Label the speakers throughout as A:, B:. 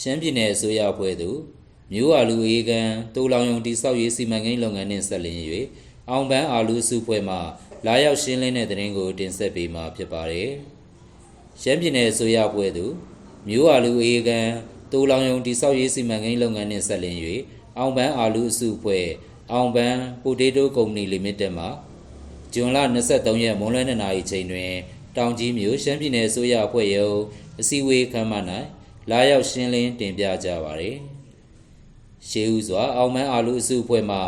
A: ရှမ်းပြည်နယ်အစိုးရအဖွဲ့သို့မြို့အာလူအေးကန်တူလောင်ယုံတိဆောက်ရေးစီမံကိန်းလုပ်ငန်းနှင့်ဆက်လျင်း၍အောင်ပန်းအာလူစုဖွဲ့မှလာရောက်ရှင်းလင်းတဲ့တဲ့ရင်ကိုတင်ဆက်ပေးမှာဖြစ်ပါတယ်။ရှမ်းပြည်နယ်အစိုးရအဖွဲ့သို့မြို့အာလူအေးကန်တူလောင်ယုံတိဆောက်ရေးစီမံကိန်းလုပ်ငန်းနှင့်ဆက်လျင်း၍အောင်ပန်းအာလူစုဖွဲ့အောင်ပန်းပိုတေတိုကုမ္ပဏီလီမိတက်မှဇွန်လ23ရက်မွန်းလွဲ2နာရီချိန်တွင် တောင်ကြီးမြို့ရှမ်းပြည်နယ်အစိုးရအဖွဲ့ရုံးအစည်းအဝေးခန်းမ၌ လာရောက်ရှင်းလင်းတင်ပြကြပါရယ်။ရှေးဦးစွာအောင်မန်းအာလူအစုအဖွဲ့မှ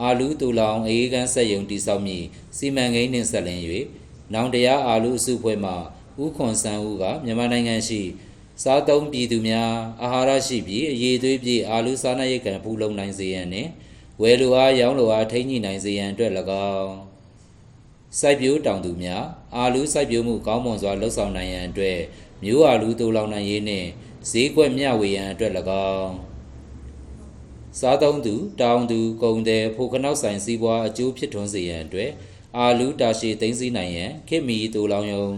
A: အာလူတူလောင်အေးကန်းဆက်ယုံတိဆောက်မည်စီမံကိန်းနှင့်ဆက်လင်း၍နောင်တရားအာလူအစုအဖွဲ့မှဥခွန်ဆန်းဦးကမြန်မာနိုင်ငံရှိစားသုံးပြည်သူများအာဟာရရှိပြီးအရေးသွေးပြည့်အာလူစားနပ်ရိက္ခာဖူလုံနိုင်စေရန်နှင့်ဝယ်လိုအားရောင်းလိုအားထိန်းညှိနိုင်စေရန်အတွက်၎င်းစိုက်ပျိုးတောင်သူများအာလူစိုက်ပျိုးမှုကောင်းမွန်စွာလှုပ်ဆောင်နိုင်ရန်အတွက်မျိုးအာလူတူလောင်နိုင်ရေးနှင့် ဈေးကွက်မျှဝေရန်အတွက်၎င်းစားသုံးသူတောင်သူကုန်သည်ဖိုခနောက်ဆိုင်စည်းပွားအကျိုးဖြစ်ထွန်းစေရန်အတွက်အာလူတာရှည်သိမ်းဆည်းနိုင်ရန်ခေတ်မီတူလောင်ယုံ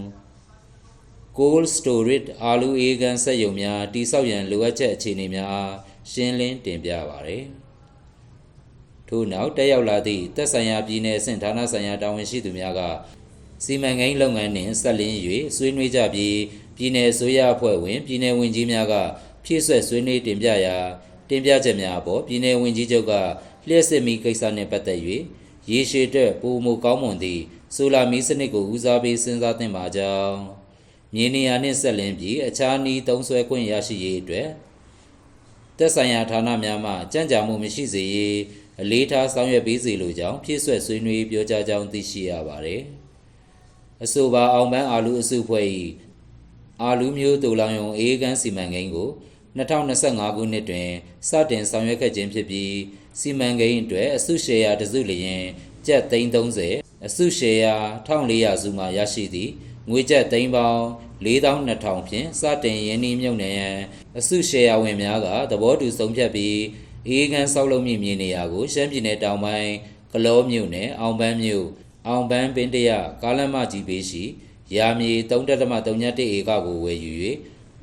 A: cold storage အာလူအေးကန်စက်ယုံများတိဆောက်ရန်လိုအပ်ချက်အခြေအနေများအားရှင်းလင်းတင်ပြပါရယ်ထို့နောက်တက်ရောက်လာသည့်သက်ဆိုင်ရာပြည်내အဆင့်ဌာနဆိုင်ရာတာဝန်ရှိသူများကစီမံကိန်းလုပ်ငန်းနှင့်ဆက်လင်း၍ဆွေးနွေးကြပြီး ပြည်내အစိုးရအဖွဲ့ဝင်ပြည်내ဝန်ကြီးများကဖြည့်ဆွက်ဆွေးနွေးတင်ပြရာတင်ပြချက်များအပေါ်ပြည်내ဝန်ကြီးချုပ်ကလျှက်စစ်မီကိစ္စနှင့်ပတ်သက်၍ရေရှည်အတွက်ပုံမကောင်းမွန်သည့်ဆိုလာမီစနစ်ကိုဦးစားပေးစဉ်းစားသင့်ပါကြောင်းမြေနေရာနှင့်ဆက်လင်းပြီးအခြားနည်းသုံးဆွဲခွင့်ရရှိရေးအတွက် သက်ဆိုင်ရာဌာနများမှကြံ့ကြာမှုမရှိစေရေးအလေးထားဆောင်ရွက်ပေးစေလိုကြောင်းဖြည့်ဆွက်ဆွေးနွေးပြောကြားကြောင်းသိရှိရပါသည်။အဆိုပါအောင်ပန်းအာလူအစုဖွဲ့၏ အာလူမျိုးတူလောင်ယုံအေးကန်းစီမံကိန်းကို2025ခုနှစ်တွင်စတင်ဆောင်ရွက်ခဲ့ခြင်းဖြစ်ပြီးစီမံကိန်းအတွက်အစုရှယ်ယာတစုလျင်ကျပ်330အစုရှယ်ယာ1400စုမှရရှိသည့်ငွေကျပ်သိန်းပေါင်း4200ဖြင့်စတင်ရင်းနှီးမြုပ်နှံရန်အစုရှယ်ယာဝင်များကသဘောတူဆုံးဖြတ်ပြီးအေးကန်းဆောက်လုပ်မည့်မြေနေရာကိုရှမ်းပြည်နယ်တောင်ပိုင်းကလောမြို့နယ်အောင်ပန်းမြို့အောင်ပန်းပင်တရကားလမ်းမကြီးဘေးရှိ ရာမြေ3.31ဧကကိုဝယ်ယူ၍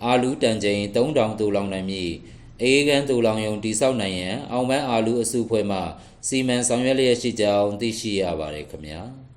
A: အာလူတန်ချိန်3000တူလောင်နိုင်မည့်အေးကန်းတူလောင်ယုံတိဆောက်နိုင်ရန်အောင်ပန်းအာလူအစုဖွဲ့မှစီမံဆောင်ရွက်လျက်ရှိကြောင်းသိရှိရပါတယ်ခင်ဗျာ။